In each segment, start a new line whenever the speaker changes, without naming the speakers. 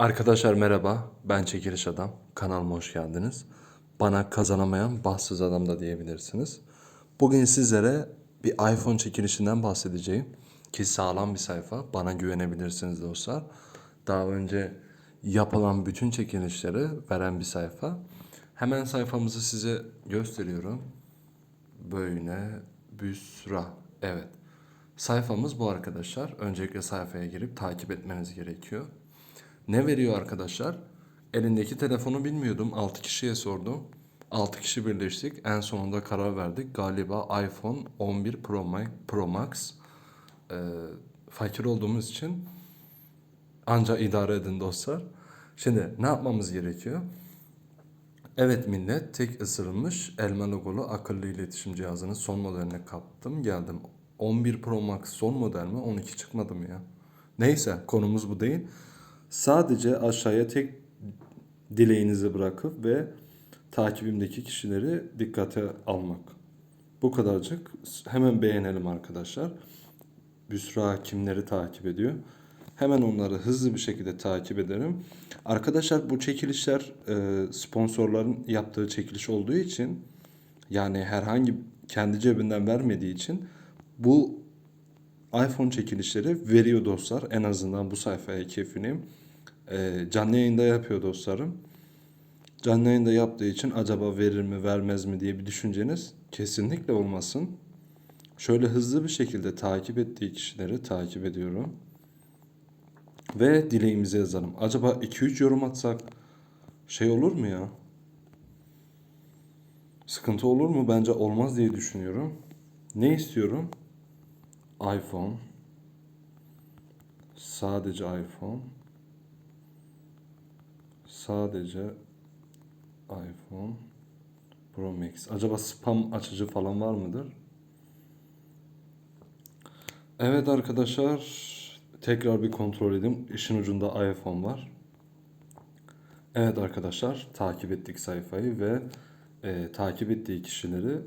Arkadaşlar merhaba, ben Çekiliş Adam. Kanalıma hoş geldiniz. Bana kazanamayan bahtsız adam da diyebilirsiniz. Bugün sizlere bir iPhone çekilişinden bahsedeceğim. Ki sağlam bir sayfa, bana güvenebilirsiniz dostlar. Daha önce yapılan bütün çekilişleri veren bir sayfa. Hemen sayfamızı size gösteriyorum. Böyle Büsra, evet. Sayfamız bu arkadaşlar. Öncelikle sayfaya girip takip etmeniz gerekiyor. Ne veriyor arkadaşlar? Elindeki telefonu bilmiyordum. 6 kişiye sordum. 6 kişi birleştik. En sonunda karar verdik. Galiba iPhone 11 Pro Max. Pro Max. Ee, fakir olduğumuz için anca idare edin dostlar. Şimdi ne yapmamız gerekiyor? Evet millet tek ısırılmış elma logolu akıllı iletişim cihazının son modelini kaptım geldim. 11 Pro Max son model mi? 12 çıkmadı mı ya? Neyse konumuz bu değil. Sadece aşağıya tek dileğinizi bırakıp ve takibimdeki kişileri dikkate almak. Bu kadarcık. Hemen beğenelim arkadaşlar. Büsra kimleri takip ediyor? Hemen onları hızlı bir şekilde takip ederim. Arkadaşlar bu çekilişler e, sponsorların yaptığı çekiliş olduğu için yani herhangi kendi cebinden vermediği için bu iPhone çekilişleri veriyor dostlar. En azından bu sayfaya keyfiniyim. E, canlı yayında yapıyor dostlarım. Canlı yayında yaptığı için acaba verir mi vermez mi diye bir düşünceniz kesinlikle olmasın. Şöyle hızlı bir şekilde takip ettiği kişileri takip ediyorum. Ve dileğimizi yazalım. Acaba 2-3 yorum atsak şey olur mu ya? Sıkıntı olur mu? Bence olmaz diye düşünüyorum. Ne istiyorum? iPhone. Sadece iPhone. Sadece iPhone Pro Max. Acaba spam açıcı falan var mıdır? Evet arkadaşlar tekrar bir kontrol edeyim. İşin ucunda iPhone var. Evet arkadaşlar takip ettik sayfayı ve e, takip ettiği kişileri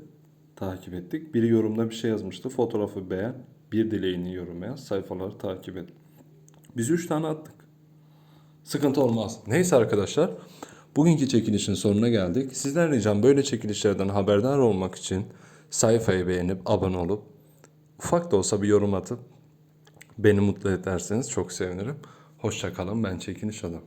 takip ettik. Biri yorumda bir şey yazmıştı. Fotoğrafı beğen, bir dileğini yorum yaz, sayfaları takip et. Biz 3 tane attık. Sıkıntı olmaz. Neyse arkadaşlar. Bugünkü çekilişin sonuna geldik. Sizden ricam böyle çekilişlerden haberdar olmak için sayfayı beğenip abone olup ufak da olsa bir yorum atıp beni mutlu ederseniz çok sevinirim. Hoşça kalın. Ben Çekiliş Adam.